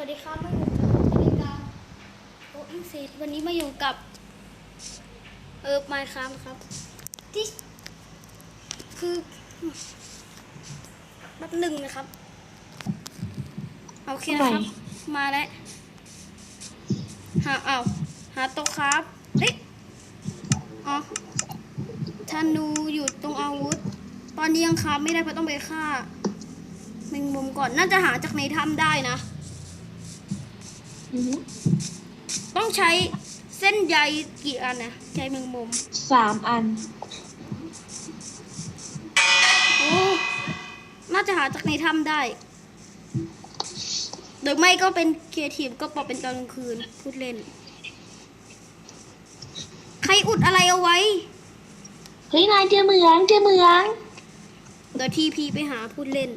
วัสดีครับมาอยู่กับนาฬิกาโอ้อิงเซตวันนี้มาอยู่กับ เออไมค์ครับครับ ที่คือแป๊บหนึ่งนะครับโอเคนะครับ มาแล้วหาเอาหาโต๊ะครับเฮ้ยอ๋อธนูอยู่ตรงอาวุธ ตอนนี้ยังครับไม่ได้เพราะต้องไปฆ่าแมงมุมก่อนน่าจะหาจากในถ้ำได้นะอือฮึ ต้องใช้เส้นใยกี่อันนะใยแมงมุมสามอัน โอ้น่าจะหาจากในถ้ำได้หรือไม่ก็เป็นครีเอทีฟก็ปรับเป็นตอนกลางคืน พูดเล่น ใครอุดอะไรเอาไว้ เฮ้ยนายเจอเหมืองเจอเหมืองเดี๋ยวทีพีไปหาพูดเล่น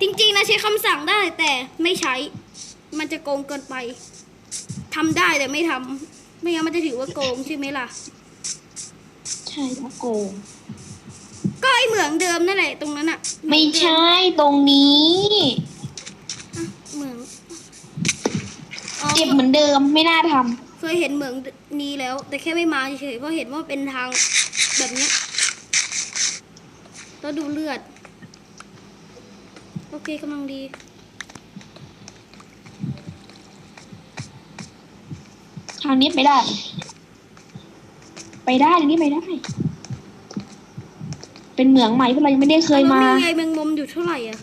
จริงๆนะใช้คำสั่งได้แต่ไม่ใช้ มันจะโกงเกินไปทำได้แต่ไม่ทำไม่งั้นมันจะถือว่าโกงใช่ไหมล่ะ ใช่แล้วโกง ก็ไอเหมืองเดิมนั่นแหละตรงนั้นอะไม่ใช่ตรงนี้อะเหมืองอ๋อเก็บเหมือนเดิมไม่น่าทเคยเห็นเหมืองนี้แล้ว แต่แค่ไม่มาเฉยๆเพราะเห็นว่าเป็นทางแบบเนี้ยแล้วดูเลือด โอเคกำลังดีางนี้ไปได้ ไปได้ทางนี้ไปได้ เป็นเหมืองใหม่ที่เรายังไม่ได้เคยมา แล้วมีใยแมงมุมอยู่เท่าไหร่อะ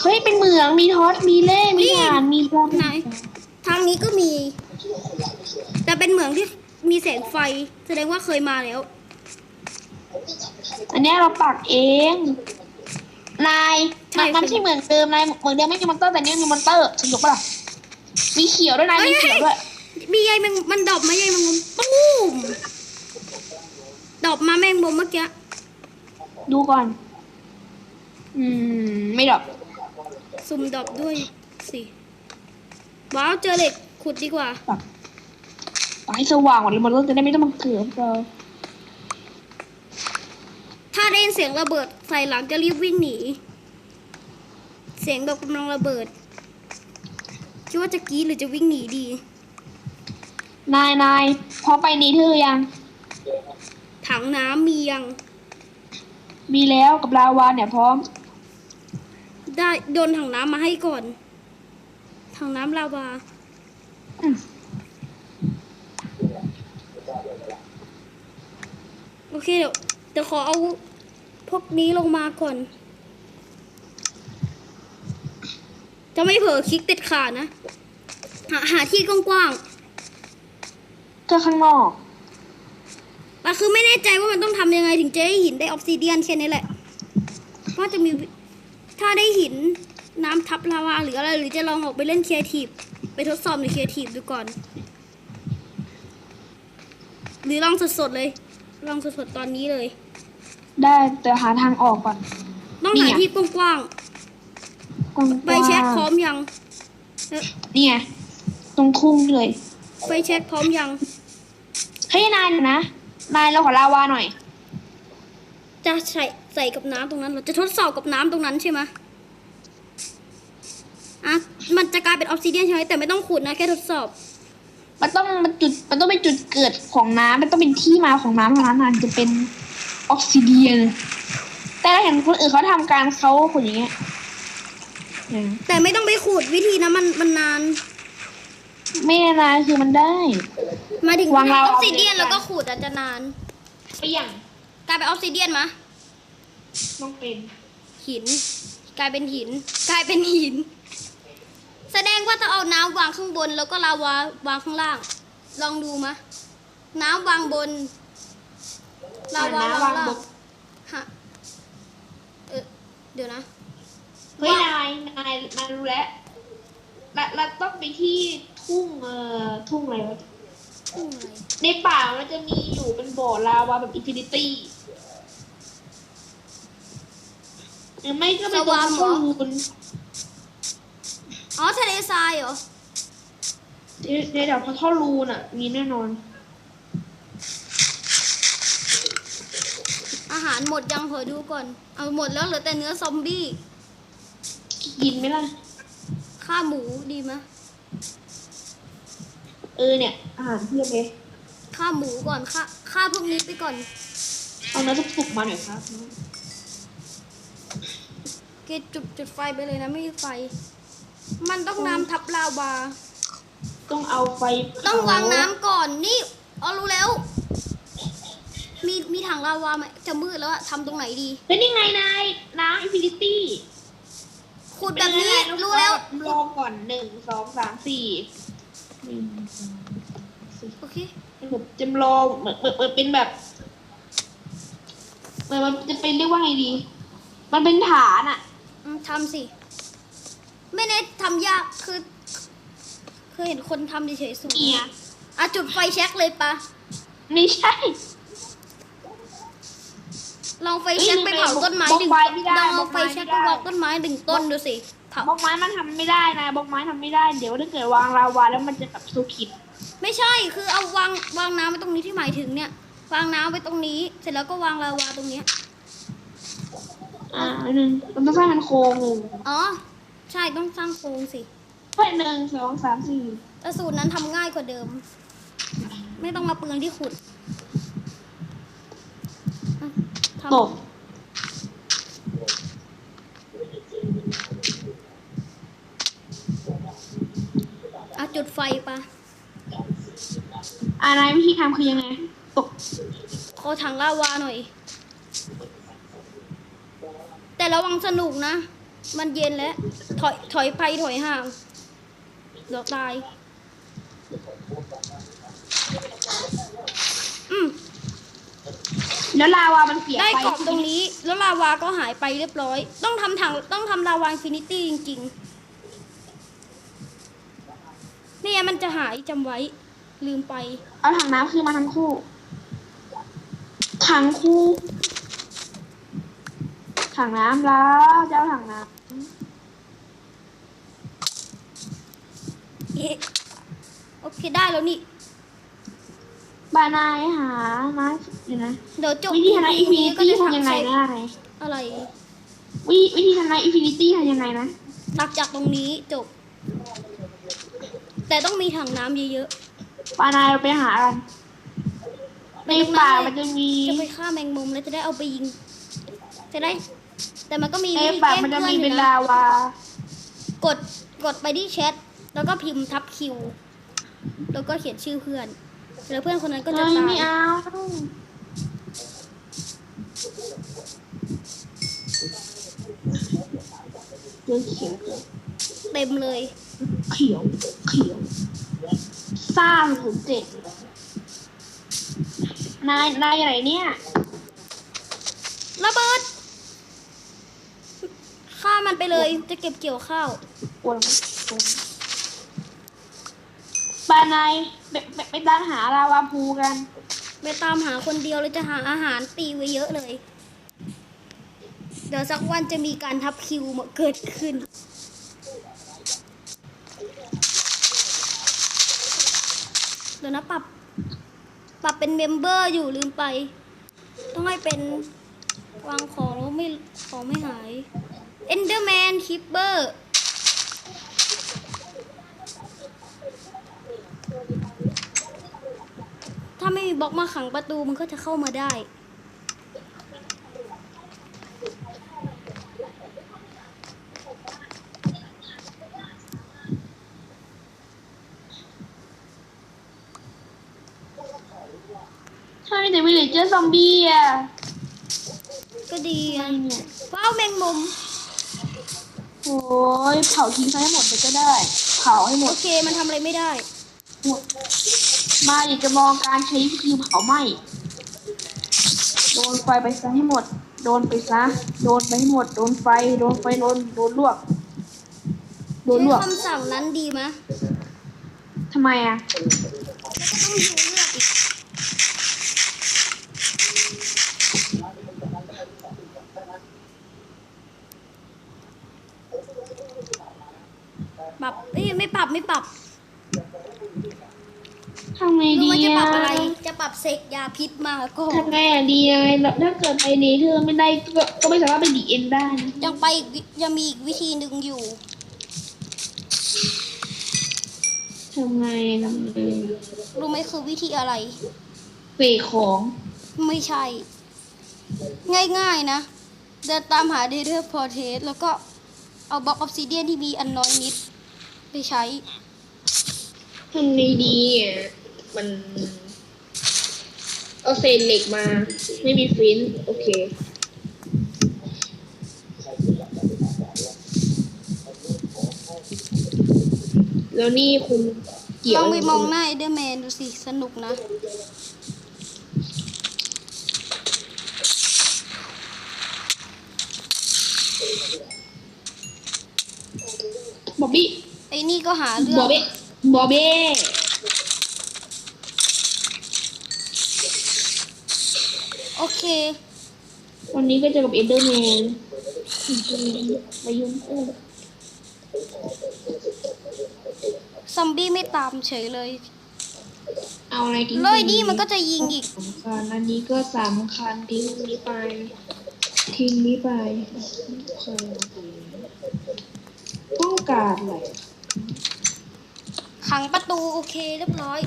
เฮ้ย เป็นเหมือง มีทอสมีเล่มีนี่ฐานมีบอลไหน ทางนี้ก็มี แต่เป็นเหมืองที่มีแสงไฟ แสดงว่าเคยมาแล้ว อันเนี้ยเราปักเอง นายใช่มันมันไม่ใช่เหมืองเดิมนายเหมืองเดิมไม่มีมอนเตอร์แต่เนี้ยมีมอนเตอร์สนุกปะล่ะมีเขียวด้วยนายเอ้ยมีเขียวด้วย มีใยแมงมันดรอปมาใยแมงมุมตูมดรอปมาแมงมุมเมื่อกี้ดูก่อน อืม ไม่ดอกสุ่มดรอปด้วยสิว้าวเจอเหล็กขุดดีกว่าแบบไปให้สว่างกว่านี้มันก็จะได้ไม่ต้องมาเกิดเราถ้าได้ยินเสียงระเบิดใส่หลังจะรีบวิ่งหนี เสียงแบบกำลังระเบิดคิดว่าจะกรีดหรือจะวิ่งหนีดี นายนายพอไปนีเธอยัง ถังน้ำมียัง มีแล้วกับลาวาเนี่ยพร้อม ได้โดนถังน้ำมาให้ก่อน ถังน้ำลาวาอืมโอเคเดี๋ยวเดี๋ยวขอเอาพวกนี้ลงมาก่อน จะไม่เผลอคลิกเด็ดขาดนะ หาหาที่กว้าง เธอข้างนอกๆแต่คือไม่แน่ใจว่ามันต้องทำยังไงถึงจะได้หินได้ออฟซิเดียนแค่นี้แหละว่าจะมีถ้าได้หินน้ำทับลาวาหรืออะไรหรือจะลองออกไปเล่นครีเอทีฟไปทดสอบในครีเอทีฟดูก่อน หรือลองสดๆเลย ลองสดๆตอนนี้เลย ได้แต่หาทางออกก่อน ต้องนี่หาไงที่กว้างกว้างๆๆไฟแช็คพร้อมยังเอ่อเนี่ย ตรงทุ่งเลย ไฟแช็คพร้อมยัง เฮ้ยนายเดี๋ยวนะ นายเราขอลาวาหน่อย จะใส่ใส่กับน้ำตรงนั้นเหราจะทดสอบกับน้ำตรงนั้นใช่ไหมอะ มันจะกลายเป็นออฟซิเดียนใช่ไหมแต่ไม่ต้องขุดนะแค่ทดสอบ มันต้องมันจุดมันต้องเป็นจุดเกิดของน้ำมันต้องเป็นที่มาของน้ำเท่านั้นนะจะเป็นออกซิเดียน แต่เราเห็นคนอื่นเขาทำการเขาขุดอย่างเงี้ยเนี่ยแต่ไม่ต้องไปขุดวิธีนะมันมันนาน ไม่นานคือมันได้หมายถึงวางอเราอฟซิเดียนแล้วก็ขุดอาจจะนานไปอย่างกลายเป็นออฟซิเดียนมะต้องเป็นหิน กลายเป็นหิน กลายเป็นหิน แสดงว่าต้องเอาน้ำวางข้างบน แล้วก็ลาวาวางข้างล่าง ลองดูมะ น้ำวางบนลาวาวางล่างฮะเออเดี๋ยวนะ เฮ้ยนายนายนายรู้แล้วเราเราต้องไปที่ ทุ่งเอ่อทุ่งอะไรวะทุ่งอะไรในป่ามันจะมีอยู่เป็นบ่อลาวาแบบอินฟินิตี้หรือไม่ก็เป็นตัวข้อมูลอ๋อทะเลทรายเหรอ ในแถวพอท่อรูนอะ มีแน่นอน อาหารหมดยังขอดูก่อน เอาหมดแล้วเหลือแต่เนื้อซอมบี้กินไหมล่ะฆ่าหมูดีไหม เออเนี่ยอาหารเพียบเลยฆ่าหมูก่อนฆ่าฆ่าพวกนี้ไปก่อนเอาเนื้อสุกๆมาหน่อยครับเกจุดจุดไฟไปเลยนะไม่มีไฟ มันต้องน้ำทับลาวา ต้องเอาไฟเผต้องวางน้ำก่อนนี่เอารู้แล้ว มีมีถังลาวาไหมจะมืดแล้วอะทำตรงไหนดีแล้วนี่ไงนายน้ำอินฟินิตี้ขุดแบบนี้รู้แล้วลองก่อนหนึ่งสองสามสี่ โอเคเป็นแบบจำลองเหมือนเหมือนเป็นแบบเหมือนมันจะเป็นเรียกว่าไงดี มันเป็นฐานอะอืมทำสิ ไม่เน้ทำยากคือเคยเห็นคนทำเฉยๆสูงเอียอะจุดไฟแช็กเลยปะไม่ใช่ ลองไฟแช็กไปเผาต้นไม้หนึ่งไม้ไม่ได้ลองเอาไฟแช็กไปได้บอกต้นไม้หนึ่งต้นดูสิ บล็อกไม้มันทำไม่ได้นะบล็อกไม้ทำไม่ได้ เดี๋ยวถ้าเกิดวางลาวาแล้วมันจะแบบสูขิดไม่ใช่คือเอาวางวางน้ำไว้ตรงนี้ที่หมายถึงเนี่ย วางน้ำไว้ตรงนี้ เสร็จแล้วก็วางลาวาตรงเนี้ยอ่าอันหนึ่งมันต้องสร้างเป็นโครงหนึ่งอ๋อ ใช่ต้องสร้างโครงสิเพื่อหนึ่งสองสามสี่แต่สูตรนั้นทำง่ายกว่าเดิม ไม่ต้องมาเปลืองที่ขุดอะทำ ตก จุดไฟปะอ่านายวิธีทำคือยังไงตกขอถังลาวาหน่อย แต่ระวังสนุกนะ มันเย็นแล้ว ถอยถอยไปถอยห่างเดี๋ยวตาย อืมแล้วลาวามันเสียได้ไปกรอบตรงนี้ แล้วลาวาก็หายไปเรียบร้อย ต้องทำถังต้องทำลาวาอินฟินิตี้จริง ๆ ไม่งั้นมันจะหายจำไว้ ลืมไป เอาถังน้ำคือมาทั้งคู่ถังคู่ถังน้ำแล้วจะเอาถังน้เอ๊ะโอเคได้แล้วนี่ำบานายหานะเดี๋ยวนะเดี๋ยวจบวิธีทำนายอินฟินิก็ตี้จะทำยังไงใช้นะนายอะไรวิวิธีทำนายอินฟินิตี้ทำยังไงนะตักจากตรงนี้จบ แต่ต้องมีถังน้ำเยอะบานายเราไปหากันๆในป่ามันจะมี จะไปฆ่าแมงมุมแล้วจะได้เอาไปยิง จะได้ แต่มันก็มีในวิธีป่าแก้มันจะเพื่อนมีอเป็นยู่นะลาวา กดกดไปที่แชทแล้วก็พิมพ์ทับคิว แล้วก็เขียนชื่อเพื่อน แล้วเพื่อนคนนั้นก็จะเฮ้ยตายไม่เอาเขียวเขียวเต็มเลย เขียวเขียวสร้างถึงเจ็ดนายนายอะไรเนี่ยระเบิดฆ่ามันไปเลยจะเก็บเกี่ยวข้าวปวดปานายไปไปไปตามหาลาวาภูกันไปตามหาคนเดียวเลยจะหาอาหารตีไว้เยอะเลย เดี๋ยวสักวันจะมีการทับคิวมาเกิดขึ้น ดี๋ยวนะปรับ ปรับเป็นเมมเบอร์อยู่ลืมไป ต้องให้เป็นวางของแล้วไม่ของไม่หายเอนเดอร์แมนคิปเปอร์ถ้าไม่มีบล็อกมาขังประตูมันก็จะเข้ามาได้ มีแต่วิลเลจเจอร์ซอมบี้อะก็ดีอะไรอะเนี่ยว้าวแมงมุม โอ้ยเผาทิ้งซะให้หมดเลยก็ได้ เผาให้หมโอด เคมันทำอะไรไม่ได้หมดมาอยากจะมองการใช้วิธีเผาไหม้โดนไฟไปซะให้หมด โดนไปซะ โดนไปให้หมด โดนไฟ โดนไฟโดนโดนลวก โดนลใช้วกคำสั่งนั้นดีไหมทำไมอะแล้วก็ต้องดูเลือดอีก ปรับ เอ้ย ไม่ปรับไม่ปรับทำไงรู้ดีว่าจะปอะรับอะไร จะปรับเสกยาพิษมาก็ทำไงอะดียังไงแล้วถ้าเกิดไปเนเธอร์ไม่ได้ก็ก็ไม่สามารถไปดีเอ็นได้นะยังไปอีกวิยังมีอีกวิธีหนึ่งอยู่ ทำไงทำไงรู้ไหมคือวิธีอะไรเฟกของไม่ใช่ ง่ายๆนะ เดินตามหาเดเดอร์พอเทสแล้วก็เอาบล็อกออฟซิเดียนที่มีอันน้อยนิด ไปใช้ทำไงดีอะ มัน เอาเศษเหล็กมา ไม่มีฟิน โอเค แล้วนี่คุณเกี่ยวลองไปะรมองหน้าเอเดอร์แมนดูสิ สนุกนะ บอบบี้ไอ้นี่ก็หาเรื่อบองบี้บอบบี้โอเค วันนี้ก็เจอกับเอเดอร์แมนมายุ่งเอ้ยซอมบี้ไม่ตามเฉยเลยเอาอะไรกินเลยนี่มันก็จะยิงอีก สำคัญอันนี้ก็สำคัญทิ้งนี้ไป ทิ้งนี้ไปเคยต้องการอะไร ขังประตูโอเคเรียบร้อย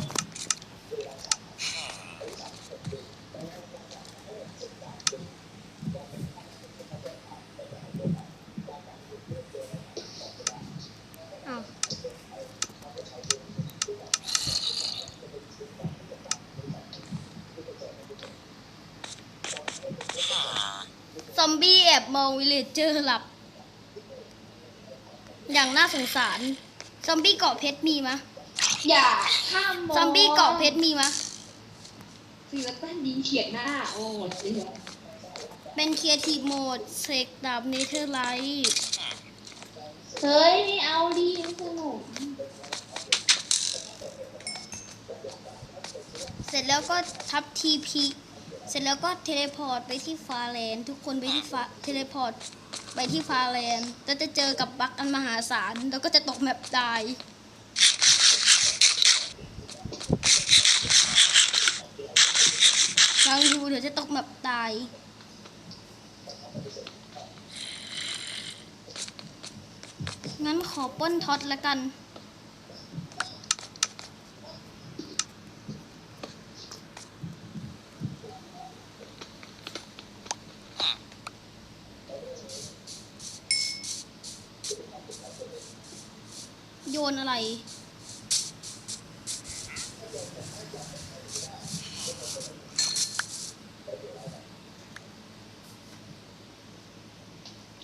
ซอมบี้แอบมองวิลเลจเจอร์หลับ อย่างน่าสงสาร ซอมบี้เกาะเพชรมีมะ อย่าข้ามมองซอมบี้เกาะเพชรมีมะซีลตันยิงเฉียดหน้า โอ้เสียเป็นเคียร์ทีโหมดเซกดาบเนเธอร์ไลท์เฮ้ยไม่เอาดีมันสนุกเสร็จแล้วก็ทับทีพีเสร็จแล้วก็เทเลพอร์ตไปที่ฟาแลนด์ทุกคนไปที่ฟาเทเลพอร์ตไปที่ฟาแลนด์แล้วจะเจอกับบั๊กอันมหาศาลแล้วก็จะตกแมปตาย ลองดูเดี๋ยวจะตกแบบตายงั้นขอป้นท็อตละกัน โยนอะไร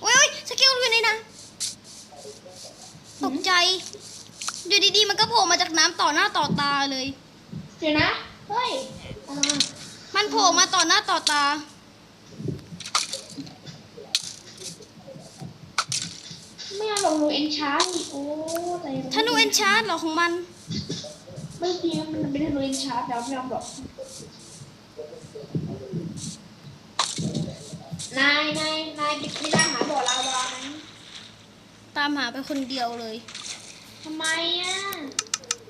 โอ้ยโอ้ยสกิลอยู่ในนั้นตกใจ อยู่ดีๆ มันก็โผล่มาจากน้ำต่อหน้าต่อตาเลย เดี๋ยวนะ เฮ้ยอะไรมามันโผล่มาต่อหน้าต่อตา ไม่เอาลงรูเอ็นชาร์อีกโอ้ใจร้ธนูเอนชาร์ดเหรอของมัน ไม่จริงมันเป็นธนูเอ็นชาร์แต่ไม่ยอมหรอก นายนายนายไม่ได้หาบ่อลาวาไหม ตามหาไปคนเดียวเลย ทำไมอะ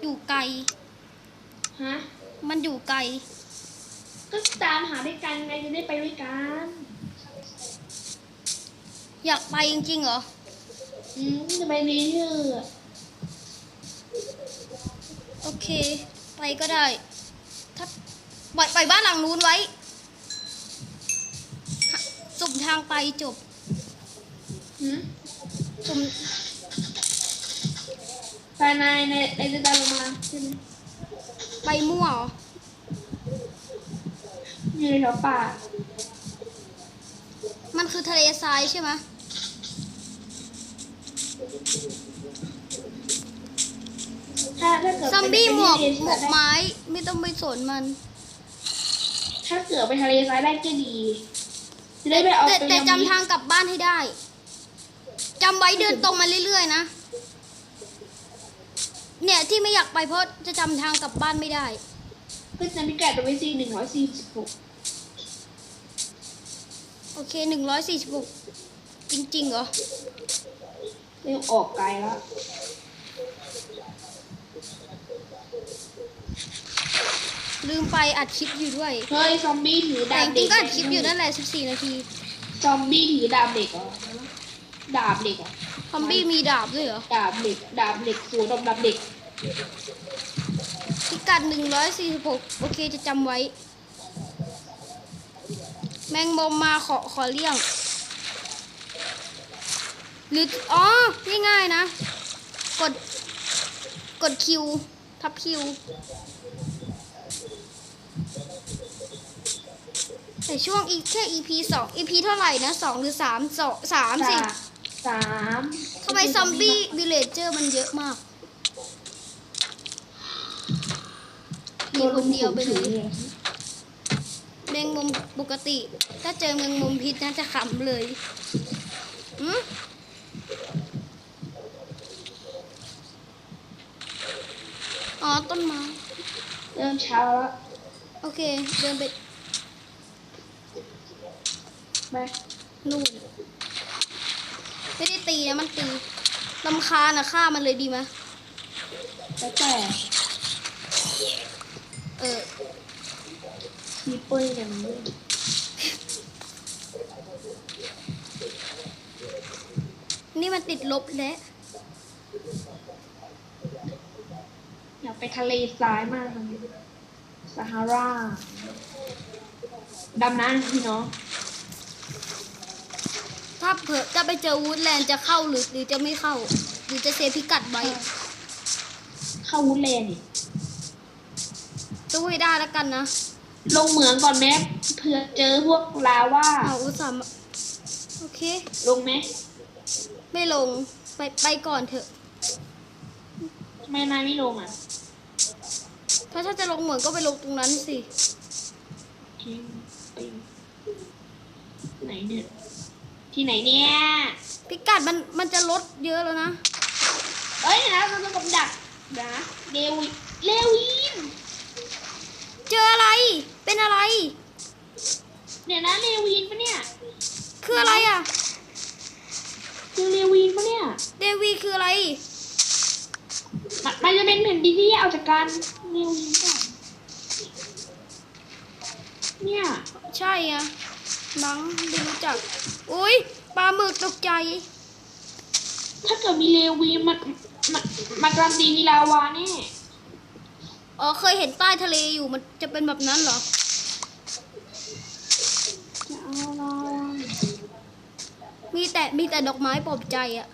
อยู่ไกล ฮะ มันอยู่ไกล ก็ตามหาด้วยกันไงจะได้ไปด้วยกัน อยากไปจริงๆเหรอ อืมจะไปนี้เถอะโอเค ไปก็ได้ ถ้าปล่อยปล่อยบ้านหลังนู้นไว้หาสุ่มทางไปจบหืมสุ่มไปนายนายนายจะตามลงมาใช่ไหมไปมั่วเหรออยู่ในแถวป่ามันคือทะเลทรายใช่ไหมถ้าถ้าเกิดซอมบี้หมวกไปทะเลหมวกไม้ไม่ต้องไปสนมัน ถ้าเกิดไปทะเลทรายได้ก็ดี จะได้ไปเอาแต่ไปแต่ยำจำทางกลับบ้านให้ได้จำไว้เดินตรงมาเรื่อยๆนะ เนี่ยที่ไม่อยากไปเพราะจะจำทางกลับบ้านไม่ได้ก็จะพิกัดตัวไว้ซีหนึ่งร้อยสี่สิบหกโอเคหนึ่งร้อยสี่สิบหกจริงๆเหรอ เริ่มออกไกลแล้วลืมไปอัดคลิปอยู่ด้วย เฮ้ย ซอมบี้ถือแต่ดาจบริเด็งกๆก็อัดคลิปอยู่นั่นแหละสิบสี่นาที ซอมบี้ถือดาบเด็กเหรอดาบเด็กเหรอ คอมบี้มีดาบด้วยเหรอ ดาบเหล็กดาบเหล็กสวนดาบเด็กพิกัดหนึ่งร้อยสี่สิบหกโอเคจะจำไว้ แมงมุมมาขอขอเลี่ยง หรือ อ๋อ ง่ายๆนะ กด กดคิว ทับคิว แต่ช่วงอีกแค่ EP สอง EP เท่าไหร่นะสองหรือสามสอง สามสิสามทำไมซอมบี้วิลเลจเจอร์มันเยอะมากมีคนเดียวไปเลยแมงมุมปกติ ถ้าเจอแมงมุมพิษน่าจะขำเลยหืมอ๋อต้นไม้เริ่มเช้าแล้ว โอเค เดินไปไปนู่นไม่ได้ ตีนะมันตีลำคาญนะฆ่ามันเลยดีไหมแล้วแต่เออมีปืนอย่างนี้นี่มันติดลบแล้วอยากไปทะเลทรายมากเลยซาฮาราดำน้ำพี่เน้องถ้า เผื่อจะไปเจอวูดแลนด์จะเข้าหรือหรือจะไม่เข้า หรือจะเซฟพิกัดไว้ เข้าวุ้นเลนดิตู้ให้ได้แล้วกันนะลงเหมืองก่อนแม็กเผื่อเจอพวกลาว่าเอาอุตส่าห์มาโอเค ลงไหมไม่ลงไปไปก่อนเถอะทำไมนายไม่ลงอะถ้าถ้าจะลงเหมือนก็ไปลงตรงนั้นสิจริงไปไหนเนี่ย ที่ไหนเนี่ยพิกัดมันมันจะลดเยอะแล้วนะ เอ้ยนะเราต้องกับดักนะเลวิเลวินเจออะไร เป็นอะไรเนี่ยนะเลวินปะเนี่ย คืออะไรอะ คือเลวินปะเนี่ยเดวีคืออะไร มันมันจะเป็นแผ่นดินที่แยกออกจากกันเลวินป่ะเนี่ย ใช่อะ มั้งไม่รู้จัก อุ้ยปลาหมึกตกใจ ถ้าเกิดมีเลวินมันมันมันการันตีมีลาวาแน่อ๋อเคยเห็นใต้ทะเลอยู่มันจะเป็นแบบนั้นเหรอจะเอาลาวามีแต่มีแต่ดอกไม้ปลอบใจอะ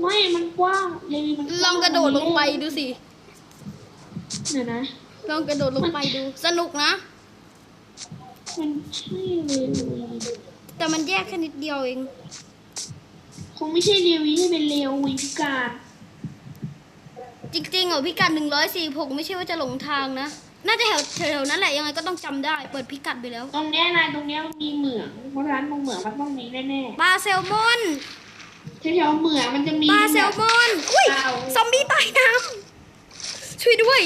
ไม่ มันกว้างเลวินมันว้าลองกระโดดลงไปดูสิเดี๋ยวนะ ลองกระโดดลงไปดู สนุกนะ มันใช่เลวินแต่มันแยกแค่นิดเดียวเอง คงไม่ใช่เลวินที่เป็นเลวินพิการจริงๆเหรอพิกัดหนึ่งร้อยสี่หกไม่ใช่ว่าจะหลงทางนะ น่าจะแถวแถวๆนั้นแหละยังไงก็ต้องจำได้ เปิดพิกัดไปแล้ว ตรงเนี้ยนายตรงเนี้ยมันมีเหมืองเพราะฉะนั้นตรงเหมืองมันต้องมีแน่ปลาแซลมอนๆแถวๆเหมืองมันจะมีปลาแซลมอน อุ้ยเอาซอมบี้ใต้น้ำช่วยด้วย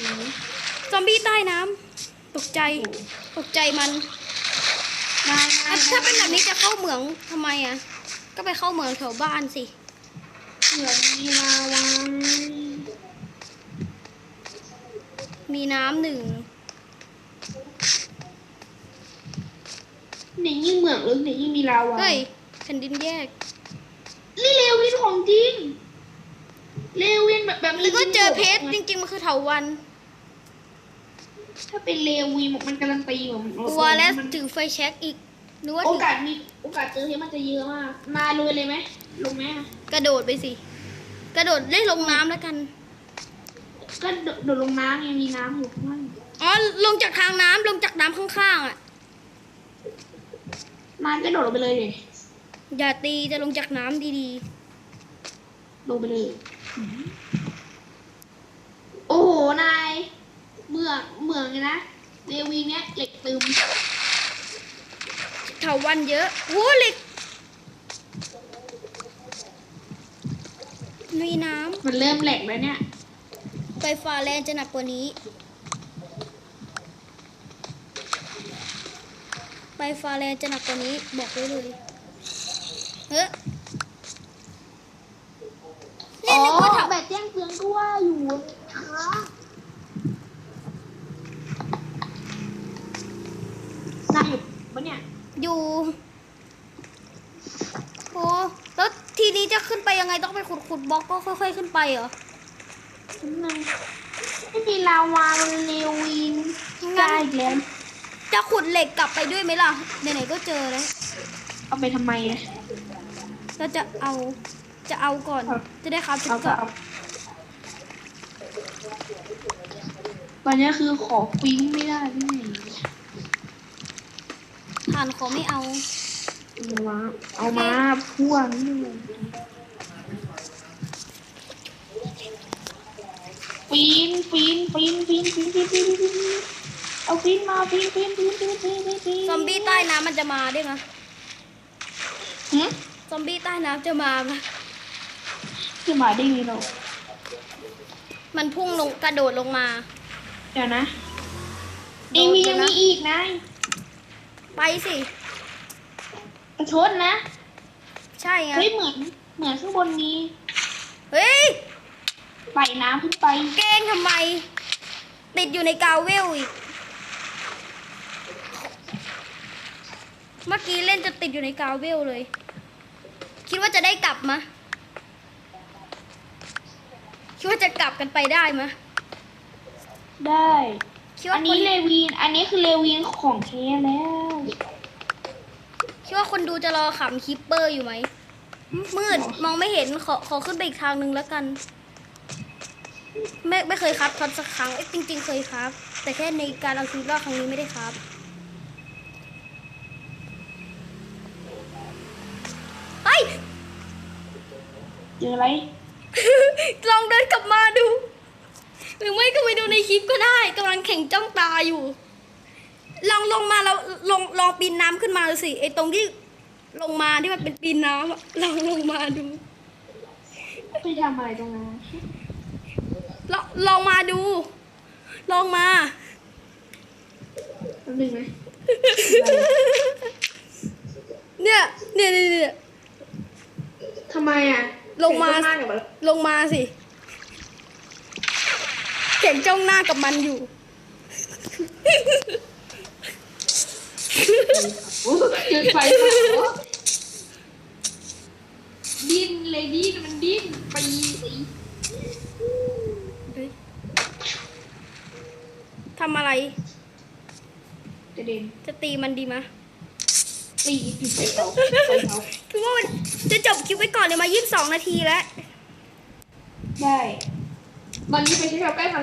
อืมซอมบี้ใต้น้ำตกใจ ตกใจมันนายนายอะถ้าเป็นแบบนี้จะเข้าเหมืองทำไมอะ ก็ไปเข้าเหมืองแถวบ้านสิเหมืองมีลาวามีน้ำหนึ่งเนี่ยยิ่งเหมืองลึกเนี่ยยิ่งมีลาวาเฮ้ยแผ่นดินแยกนี่เลวินของจริงเลวินแบบแบบแล้วก็เจอเพชรจริงๆมันคือเถาวัน ถ้าเป็นเลวินมันการันตีอยู่มันกลัวแล้วมันถึงไฟแช็กอีกนึกว่าโอถึงกาสมีโอกาสเจอเพชรมันจะเยอะมากนายลุยเลยไหมลงไหมอะกระโดดไปสิ กระโดดได้ลงน้ำแล้วกัน ก็โดโดดลงน้ำไงมีน้ำอยู่ข้างล่างอ๋อลงจากทางน้ำลงจากน้ำข้างๆอะนายก็โดดลงไปเลยเลยอย่าตีจะลงจากน้ำดีลงไปเลย โอ้โหนายเมื องเมืองเลยนะเรวีเนี้ยเหล็กตึมๆเถาวันเยอะโอ้เหล็กมีน้มันเริ่มแหลกแล้วเนี่ยำไฟฟ้าแรงจะหนักกว่านี้ ไฟฟ้าแรงจะหนักกว่านี้ บอกไว้เลย เฮ้ยนี่นึกว่าเถา แบบแจ้งเตือนก็ว่าอยู่ช้า นายอยู่ปะเนี่ยอยู่โอ้แล้วทีนี้จะขึ้นไปยังไงต้องไปขุดขุดบล็อกก็ค่อย ๆ ขึ้นไปเหรอนั่นไม่มีลาวาเรวินได้อีกแล้วจะขุดเหล็กกลับไปด้วยไหมล่ะไหนๆก็เจอแล้วเอาไปทำไมอะเราจะเอาจะเอาก่อนเอาจะได้ครับชุเอาดก็เกาะเอาตอนนี้คือขอฟิ้งไม่ได้พี่ไหนผ่านขอไม่เอาเอา มาเอามาพ่วงนี่ฟินฟินฟินฟินฟินฟินฟินฟินเอาฟินมาฟินฟินฟินฟินฟินฟินฟินซอมบี้ใต้น้ำมันจะมาด้วยนะหึซอมบี้ใต้น้ำจะมาปะจะมาได้ไงเรามันพุ่งลงกระโดดลงมา เดี๋ยวนะดเอ็ดมียังมีอีกนะ ไปสิ ประชดนะ ใช่ไงเฮ้ยเหมือนเหมือนข้างบนนี้เฮ้ยไหลน้ำขึ้นไปแกล้งทำไม ติดอยู่ในกาวเวลอีก เมื่อกี้เล่นจะติดอยู่ในกาวเวลเลย คิดว่าจะได้กลับมะคิดว่าจะกลับกันไปได้มะได้ คิดอัว่านคนี้นเลวีน อันนี้คือเลวีนของแท้แล้ว คิดว่าคนดูจะรอขำคิปเปอร์อยู่ไหม มืดมองไม่เห็นขอขอขึ้นไปอีกทางหนึ่งแล้วกัน ไม่ไม่เคยครับทอดสักครั้งเอ้ยจริง ๆ เคยครับ แต่แค่ในการเอาชีวิตรอดครั้งนี้ไม่ได้ครับเฮ้ยเจออะไร ลองเดินกลับมาดู หรือไม่ก็ไปดูในคลิปก็ได้กำลังแข่งจ้องตาอยู่ ลองลงมาแล้วลองลองปีนน้ำขึ้นมาดูสิไอ้ตรงที่ลงมาที่มันเป็นปีนน้ำอะลองลงมาดูไปทำอะไรตรงนั้นลองลองมาดู ลองมาแป๊บนึงนะเนี่ยเนี่ยเนี่ยเนี่ยทำไมอะลงมาเสียงข้างหน้กับอะไรลงมาสิแข่งจ้องหน้ากับมันอยู่โอ้เกินไปดิ้นเลยดิ้นมันดิ้นไปสิทำอะไร กระเด็นจะตีมันดีมะตีติดไปเขาไปเขาคือว่ามันจะจบคลิปไว้ก่อนเลยมา22นาทีแล้ว ได้ วันนี้ไปใช้แถวใกล้มาแล้ว